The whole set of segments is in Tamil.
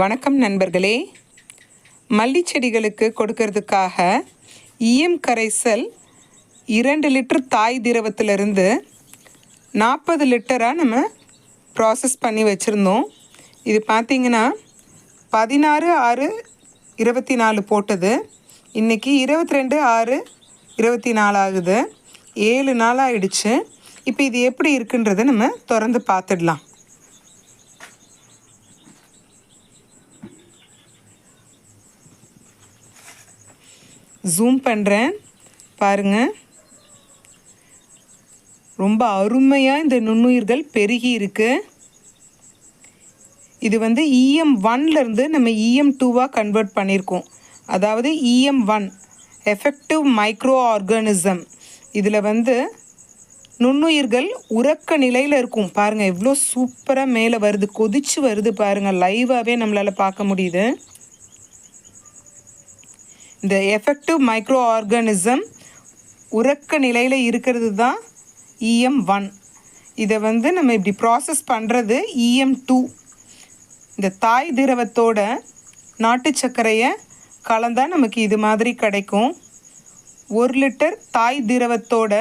வணக்கம் நண்பர்களே. மல்லி செடிகளுக்கு கொடுக்கறதுக்காக ஈயம் கரைசல் இரண்டு லிட்டர் தாய் திரவத்திலிருந்து நாற்பது லிட்டராக நம்ம ப்ராசஸ் பண்ணி வச்சுருந்தோம். இது பார்த்திங்கன்னா பதினாறு ஆறு இருபத்தி நாலு போட்டது. இன்றைக்கி இருபத்தி ரெண்டு ஆறு இருபத்தி நாலு ஆகுது. ஏழு நாள் ஆயிடுச்சு. இப்போ இது எப்படி இருக்குன்றதை நம்ம திறந்து பார்த்துடலாம். ஜூம் பண்ணுறேன் பாருங்கள் ரொம்ப அருமையாக இந்த நுண்ணுயிர்கள் பெருகி இருக்கு. இது வந்து இஎம் ஒன்லேருந்து நம்ம இஎம் டூவாக கன்வெர்ட் பண்ணியிருக்கோம் அதாவது EM one effective micro organism இதில் வந்து நுண்ணுயிர்கள் உறக்க நிலையில் இருக்கும். பாருங்கள் எவ்வளோ சூப்பராக மேலே வருது கொதிச்சு வருது பாருங்கள் லைவாகவே நம்மளால் பார்க்க முடியுது. இந்த எஃபெக்டிவ் மைக்ரோ ஆர்கானிசம் உறக்க நிலையில் இருக்கிறது தான் இஎம் ஒன் இதை வந்து நம்ம இப்படி ப்ராசஸ் பண்ணுறது இஎம் டூ இந்த தாய் திரவத்தோட நாட்டு சர்க்கரையை கலந்தால் நமக்கு இது மாதிரி கிடைக்கும். ஒரு லிட்டர் தாய் திரவத்தோட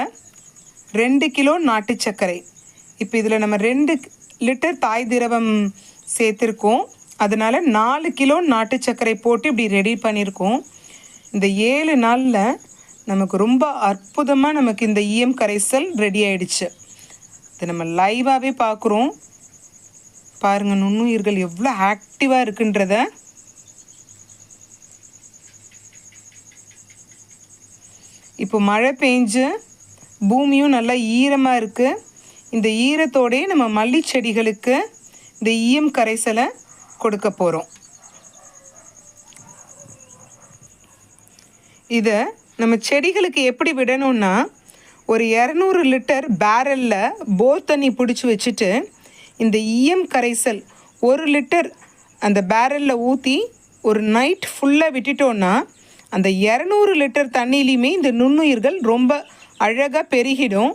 ரெண்டு கிலோ நாட்டு சர்க்கரை. இப்போ இதில் நம்ம ரெண்டு லிட்டர் தாய் திரவம் சேர்த்துருக்கோம். அதனால் நாலு கிலோ நாட்டு சர்க்கரை போட்டு இப்படி ரெடி பண்ணியிருக்கோம் இந்த ஏழு நாளில் நமக்கு ரொம்ப அற்புதமாக நமக்கு இந்த இஎம் கரைசல் ரெடி ஆயிடுச்சு. இதை நம்ம லைவாகவே பார்க்குறோம். பாருங்கள் நுண்ணுயிர்கள் எவ்வளோ ஆக்டிவாக இருக்குன்றத. இப்போ மழை பெஞ்சு பூமியும் நல்லா ஈரமாக இருக்குது இந்த ஈரத்தோடயே நம்ம மல்லி செடிகளுக்கு இந்த ஈயம் கரைசலை கொடுக்க போகிறோம் இதை நம்ம செடிகளுக்கு எப்படி விடணும்னா ஒரு இரநூறு லிட்டர் பேரலில் போர் தண்ணி பிடிச்சி வச்சுட்டு இந்த ஈயம் கரைசல் ஒரு லிட்டர் அந்த பேரலில் ஊற்றி ஒரு நைட் ஃபுல்லாக விட்டுட்டோன்னா அந்த இரநூறு லிட்டர் தண்ணியிலையுமே இந்த நுண்ணுயிர்கள் ரொம்ப அழகாக பெருகிடும்.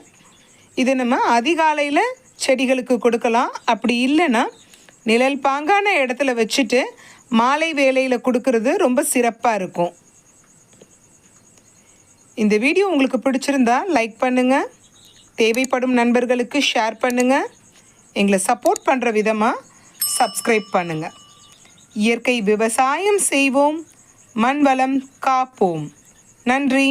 இதை நம்ம அதிகாலையில் செடிகளுக்கு கொடுக்கலாம். அப்படி இல்லைன்னா நிழல் பாங்கான இடத்துல வச்சுட்டு மாலை வேலையில் கொடுக்கறது ரொம்ப சிறப்பாக இருக்கும். இந்த வீடியோ உங்களுக்கு பிடிச்சிருந்தா லைக் பண்ணுங்கள் தேவைப்படும் நண்பர்களுக்கு ஷேர் பண்ணுங்கள் எங்களை சப்போர்ட் பண்ணுற விதமாக சப்ஸ்கிரைப் பண்ணுங்கள் இயற்கை விவசாயம் செய்வோம். மண் வளம் காப்போம். நன்றி.